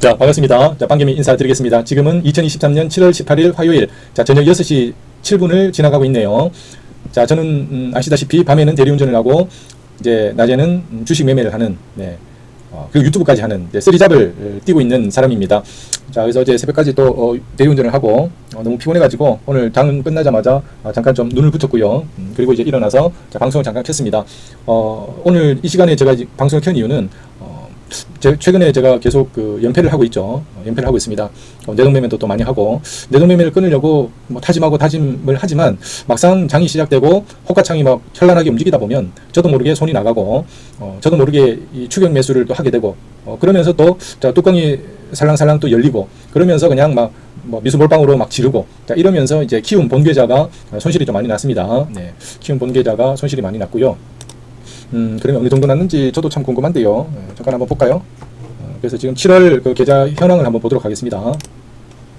자, 반갑습니다. 자, 빵개미 인사드리겠습니다. 지금은 2023년 7월 18일 화요일, 자, 저녁 6시 7분을 지나가고 있네요. 자, 저는, 음, 아시다시피 밤에는 대리운전을 하고, 이제 낮에는 음, 주식 매매를 하는, 네, 어, 그리고 유튜브까지 하는, 네, 쓰리잡을 어, 뛰고 있는 사람입니다. 자, 그래서 어제 새벽까지 또, 어, 대리운전을 하고, 어, 너무 피곤해가지고, 오늘 당 끝나자마자, 아, 잠깐 좀 눈을 붙였고요. 음, 그리고 이제 일어나서, 자, 방송을 잠깐 켰습니다. 어, 오늘 이 시간에 제가 이 방송을 켠 이유는, 어, 제, 최근에 제가 계속 그 연패를 하고 있죠. 어, 연패를 하고 있습니다. 어, 내동매매도 또 많이 하고 내동매매를 끊으려고 뭐 다짐하고 다짐을 하지만 막상 장이 시작되고 호가창이 막 현란하게 움직이다 보면 저도 모르게 손이 나가고 어, 저도 모르게 이 추격 매수를 또 하게 되고 어, 그러면서 또 자, 뚜껑이 살랑살랑 또 열리고 그러면서 그냥 막 뭐 미수 몰빵으로 막 지르고 자 이러면서 이제 키운 본계좌가 손실이 좀 많이 났습니다. 네, 키운 본계좌가 손실이 많이 났고요. 음, 그러면 어느 정도 났는지 저도 참 궁금한데요. 네, 잠깐 한번 볼까요? 어, 그래서 지금 7월 그 계좌 현황을 한번 보도록 하겠습니다.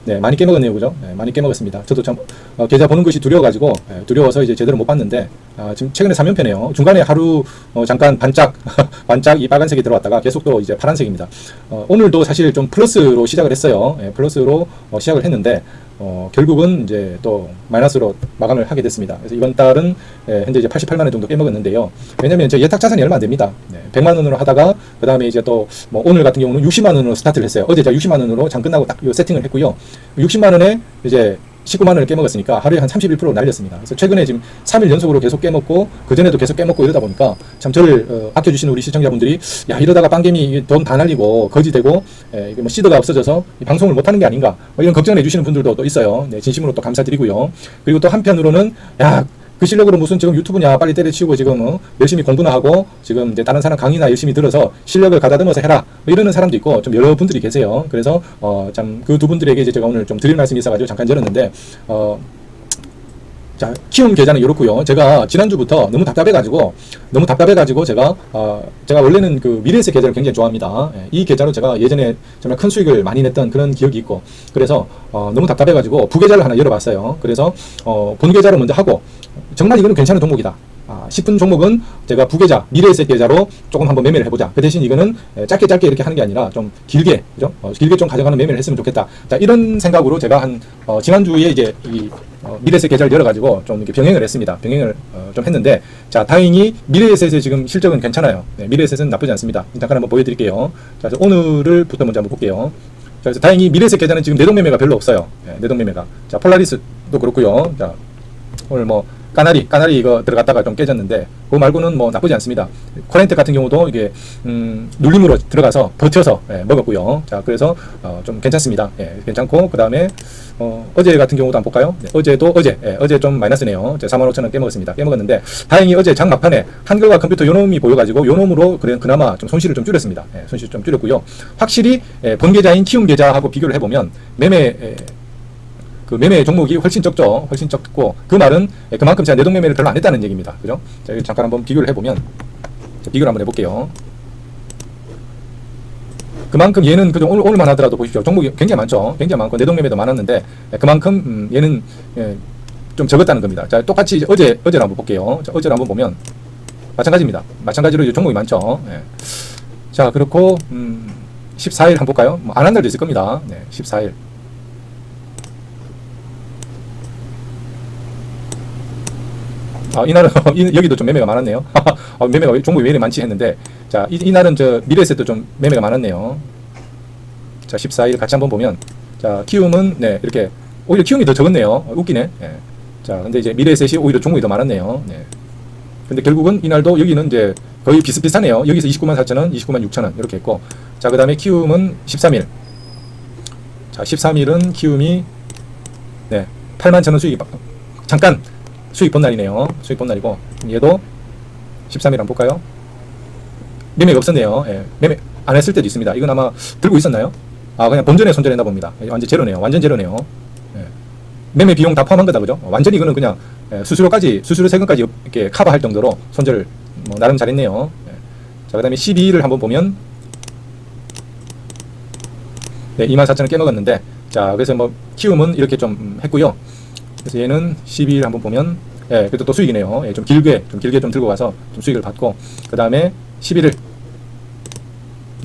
네, 많이 깨먹었네요, 그죠? 네, 많이 깨먹었습니다. 저도 참 어, 계좌 보는 것이 두려워가지고 네, 두려워서 이제 제대로 못 봤는데 아, 지금 최근에 3연패네요. 중간에 하루 어, 잠깐 반짝 반짝 이 빨간색이 들어왔다가 계속 또 이제 파란색입니다. 어, 오늘도 사실 좀 플러스로 시작을 했어요. 예, 플러스로 어, 시작을 했는데 어, 결국은 이제 또 마이너스로 마감을 하게 됐습니다. 그래서 이번 달은 예, 현재 이제 88만 원 정도 깨먹었는데요. 왜냐면 제 예탁 자산이 얼마 안 됩니다. 네, 100만 원으로 하다가 그 다음에 이제 또 뭐 오늘 같은 경우는 60만 원으로 스타트를 했어요. 어제 제가 60만 원으로 장 끝나고 딱 요 세팅을 했고요. 60만 원에 이제 19만 원을 깨먹었으니까 하루에 한 31% 날렸습니다. 그래서 최근에 지금 3일 연속으로 계속 깨먹고 그 전에도 계속 깨먹고 이러다 보니까 참 저를 어, 아껴주시는 우리 시청자분들이 야 이러다가 빵개미 돈다 날리고 거지 되고 에, 이게 뭐 시드가 없어져서 이 방송을 못하는 게 아닌가 뭐 이런 걱정을 해주시는 분들도 또 있어요. 네, 진심으로 또 감사드리고요. 그리고 또 한편으로는 야 그 실력으로 무슨 지금 유튜브냐 빨리 때려치우고 지금 어, 열심히 공부나 하고 지금 이제 다른 사람 강의나 열심히 들어서 실력을 가다듬어서 해라 뭐 이러는 사람도 있고 좀 여러 분들이 계세요. 그래서 어 참 그 두 분들에게 이제 제가 오늘 좀 드릴 말씀이 있어가지고 잠깐 열었는데 어 자, 키움 계좌는 이렇고요. 제가 지난주부터 너무 답답해가지고, 너무 답답해가지고 제가, 어, 제가 원래는 그 미래세 계좌를 굉장히 좋아합니다. 예, 이 계좌로 제가 예전에 정말 큰 수익을 많이 냈던 그런 기억이 있고, 그래서, 어, 너무 답답해가지고 부계좌를 하나 열어봤어요. 그래서, 어, 본 계좌를 먼저 하고, 정말 이거는 괜찮은 종목이다. 아, 싶은 종목은 제가 부계좌, 미래세 계좌로 조금 한번 매매를 해보자. 그 대신 이거는 에, 짧게 짧게 이렇게 하는 게 아니라 좀 길게, 그죠? 어, 길게 좀 가져가는 매매를 했으면 좋겠다. 자, 이런 생각으로 제가 한, 어, 지난주에 이제 이, 어, 미래세 계좌를 열어가지고 좀 이렇게 병행을 했습니다. 병행을 어, 좀 했는데, 자, 다행히 미래에셋의 지금 실적은 괜찮아요. 네, 미래에셋은 나쁘지 않습니다. 잠깐 한번 보여드릴게요. 자, 오늘부터 먼저 한번 볼게요. 자, 그래서 다행히 미래에셋 계좌는 지금 내동매매가 별로 없어요. 네, 내동매매가. 자, 폴라리스도 그렇고요. 자, 오늘 뭐 까나리 까나리 이거 들어갔다가 좀 깨졌는데 그거 말고는 뭐 나쁘지 않습니다. 코렌트 같은 경우도 이게 음, 눌림으로 들어가서 버텨서 예, 먹었고요. 자 그래서 어, 좀 괜찮습니다. 예, 괜찮고 그 다음에 어, 어제 같은 경우도 한번 볼까요? 네, 어제도 어제 예, 어제 좀 마이너스네요. 4만 5천 원 깨먹었습니다. 깨먹었는데 다행히 어제 장 막판에 한글과 컴퓨터 요놈이 보여가지고 요놈으로 그나마 좀 손실을 좀 줄였습니다. 예, 손실 좀 줄였고요. 확실히 예, 본 계좌인 키움 계좌하고 비교를 해보면 매매 예, 그 매매 종목이 훨씬 적죠. 훨씬 적고 그 말은 예, 그만큼 제가 내동 매매를 별로 안 했다는 얘기입니다. 그죠? 자, 여기 잠깐 한번 비교를 해보면 자, 비교를 한번 해볼게요. 그만큼 얘는 그죠 오늘 오늘만 하더라도 보십시오. 종목이 굉장히 많죠. 굉장히 많고 내동 매매도 많았는데 예, 그만큼 음, 얘는 예, 좀 적었다는 겁니다. 자, 똑같이 어제 어제를 한번 볼게요. 자, 어제를 한번 보면 마찬가지입니다. 마찬가지로 이제 종목이 많죠. 예. 자, 그렇고 음, 14일 한번 볼까요? 뭐 안 한 날도 있을 겁니다. 네, 14일. 아, 이날은 이- 여기도 좀 매매가 많았네요. 어, 매매가 종목이 왜 이렇게 많지 했는데 자, 이, 이날은 저 미래에셋도 좀 매매가 많았네요. 자, 14일 같이 한번 보면 자, 키움은 네, 이렇게 오히려 키움이 더 적었네요. 어, 웃기네. 예. 자, 근데 이제 미래에셋이 오히려 종목이 더 많았네요. 네. 근데 결국은 이날도 여기는 이제 거의 비슷비슷하네요. 여기서 29만 4천 원, 29만 6천 원 이렇게 했고 자, 그다음에 키움은 13일. 자, 13일은 키움이 네, 8만 천 원 수익이 바- 잠깐 수익 본 날이네요. 수익 본 날이고 얘도 13일 한번 볼까요? 매매가 없었네요. 예, 매매 안 했을 때도 있습니다. 이건 아마 들고 있었나요? 아 그냥 본전에 손절했나 봅니다. 예, 완전 제로네요. 완전 제로네요. 예. 매매 비용 다 포함한 거다 그죠? 완전히 이거는 그냥 예, 수수료까지 수수료 세금까지 이렇게 커버할 정도로 손절 뭐 나름 잘했네요. 예. 자 그다음에 12일을 한번 보면 네, 24,000원 깨먹었는데 자 그래서 뭐 키움은 이렇게 좀 음, 했고요. 그래서 얘는 12일 한번 보면 예, 그래도 또 수익이네요. 예, 좀 길게 좀 길게 좀 들고 가서 좀 수익을 받고 그 다음에 11일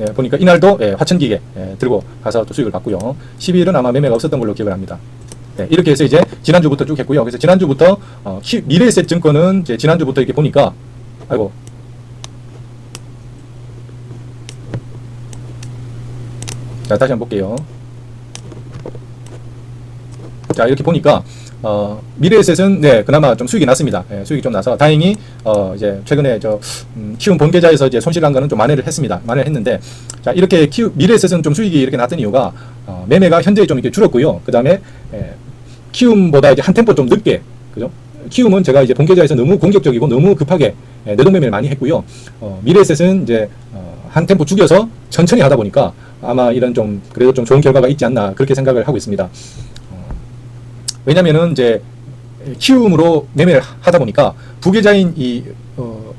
예, 보니까 이날도 예, 화천기계 예, 들고 가서 또 수익을 봤고요. 12일은 아마 매매가 없었던 걸로 기억을 합니다. 네, 이렇게 해서 이제 지난주부터 쭉 했고요. 그래서 지난주부터 어, 키- 미래에셋 증권은 이제 지난주부터 이렇게 보니까 아이고 자 다시 한번 볼게요. 자 이렇게 보니까 어, 미래에셋은 네 그나마 좀 수익이 났습니다. 예, 수익이 좀 나서 다행히 어, 이제 최근에 저 음, 키운 본 계좌에서 이제 손실난 거는 좀 만회를 했습니다. 만회를 했는데 자 이렇게 키우 미래에셋은 좀 수익이 이렇게 났던 이유가 어, 매매가 현재 좀 이렇게 줄었고요. 그 다음에 예, 키움보다 이제 한 템포 좀 늦게 그죠? 키움은 제가 이제 본 계좌에서 너무 공격적이고 너무 급하게 예, 내동매매를 많이 했고요. 어, 미래에셋은 이제 어, 한 템포 죽여서 천천히 하다 보니까 아마 이런 좀 그래도 좀 좋은 결과가 있지 않나 그렇게 생각을 하고 있습니다. 왜냐면은 이제 키움으로 매매를 하다 보니까 부계좌인 이 어,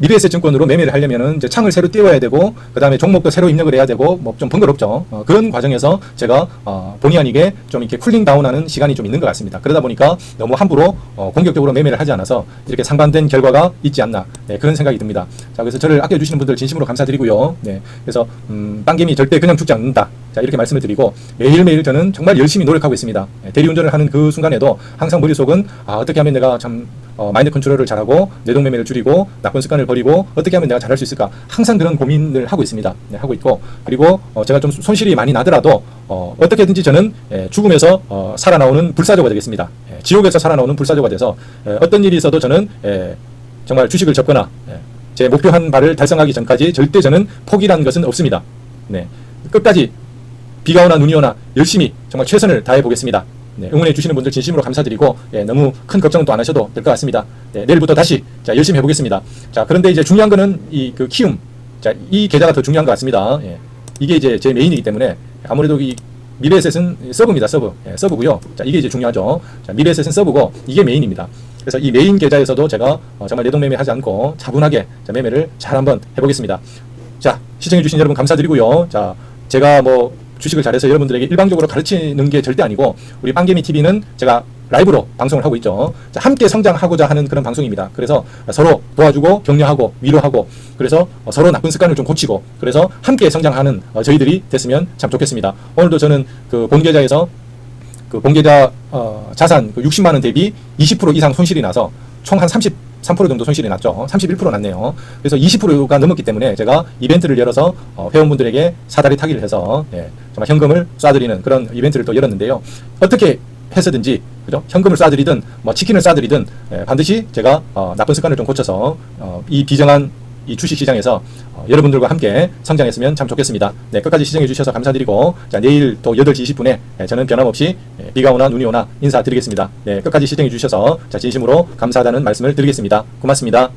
미래에셋 증권으로 매매를 하려면은 이제 창을 새로 띄워야 되고 그 다음에 종목도 새로 입력을 해야 되고 뭐 좀 번거롭죠. 어, 그런 과정에서 제가 어, 본의 아니게 좀 이렇게 쿨링 다운하는 시간이 좀 있는 것 같습니다. 그러다 보니까 너무 함부로 어, 공격적으로 매매를 하지 않아서 이렇게 상반된 결과가 있지 않나 네, 그런 생각이 듭니다. 자 그래서 저를 아껴주시는 분들 진심으로 감사드리고요. 네, 그래서 음, 빵개미 절대 그냥 죽지 않는다. 자 이렇게 말씀을 드리고 매일매일 저는 정말 열심히 노력하고 있습니다. 네, 대리운전을 하는 그 순간에도 항상 머릿속은 아, 어떻게 하면 내가 참 어, 마인드 컨트롤을 잘하고 내동매매를 줄이고 나쁜 습관을 버리고 어떻게 하면 내가 잘할 수 있을까 항상 그런 고민을 하고 있습니다. 네, 하고 있고 그리고 어, 제가 좀 손실이 많이 나더라도 어, 어떻게든지 저는 예, 죽음에서 어, 살아나오는 불사조가 되겠습니다. 예, 지옥에서 살아나오는 불사조가 돼서 예, 어떤 일이 있어도 저는 예, 정말 주식을 접거나 예, 제 목표한 바를 달성하기 전까지 절대 저는 포기라는 것은 없습니다. 네, 끝까지 비가 오나 눈이 오나 열심히 정말 최선을 다해 보겠습니다. 네, 응원해 주시는 분들 진심으로 감사드리고 예, 너무 큰 걱정은 또 안 하셔도 될 것 같습니다. 네, 내일부터 다시 자, 열심히 해보겠습니다. 자 그런데 이제 중요한 거는 이 그 키움 자 이 계좌가 더 중요한 것 같습니다. 예, 이게 이제 제 메인이기 때문에 아무래도 이 미래에셋은 서브입니다. 서브 예, 서브고요. 자 이게 이제 중요하죠. 자 미래에셋은 서브고 이게 메인입니다. 그래서 이 메인 계좌에서도 제가 어, 정말 내동 매매 하지 않고 차분하게 자, 매매를 잘 한번 해보겠습니다. 자 시청해주신 여러분 감사드리고요. 자 제가 뭐 주식을 잘해서 여러분들에게 일방적으로 가르치는 게 절대 아니고 우리 빵개미 TV는 제가 라이브로 방송을 하고 있죠. 자, 함께 성장하고자 하는 그런 방송입니다. 그래서 서로 도와주고 격려하고 위로하고 그래서 어, 서로 나쁜 습관을 좀 고치고 그래서 함께 성장하는 어, 저희들이 됐으면 참 좋겠습니다. 오늘도 저는 그 본계좌에서 그 본계좌 어, 자산 그 60만 원 대비 20% 이상 손실이 나서 총 한 33% 정도 손실이 났죠. 31% 났네요. 그래서 20%가 넘었기 때문에 제가 이벤트를 열어서 어, 회원분들에게 사다리 타기를 해서 예, 정말 현금을 쏴드리는 그런 이벤트를 또 열었는데요. 어떻게 해서든지 그죠? 현금을 쏴드리든 뭐 치킨을 쏴드리든 예, 반드시 제가 어, 나쁜 습관을 좀 고쳐서 어, 이 비정한 이 주식 시장에서 어, 여러분들과 함께 성장했으면 참 좋겠습니다. 네, 끝까지 시청해 주셔서 감사드리고 자, 내일 또 8시 20분에 예, 저는 변함없이 예, 비가 오나 눈이 오나 인사드리겠습니다. 네, 끝까지 시청해 주셔서 자, 진심으로 감사하다는 말씀을 드리겠습니다. 고맙습니다.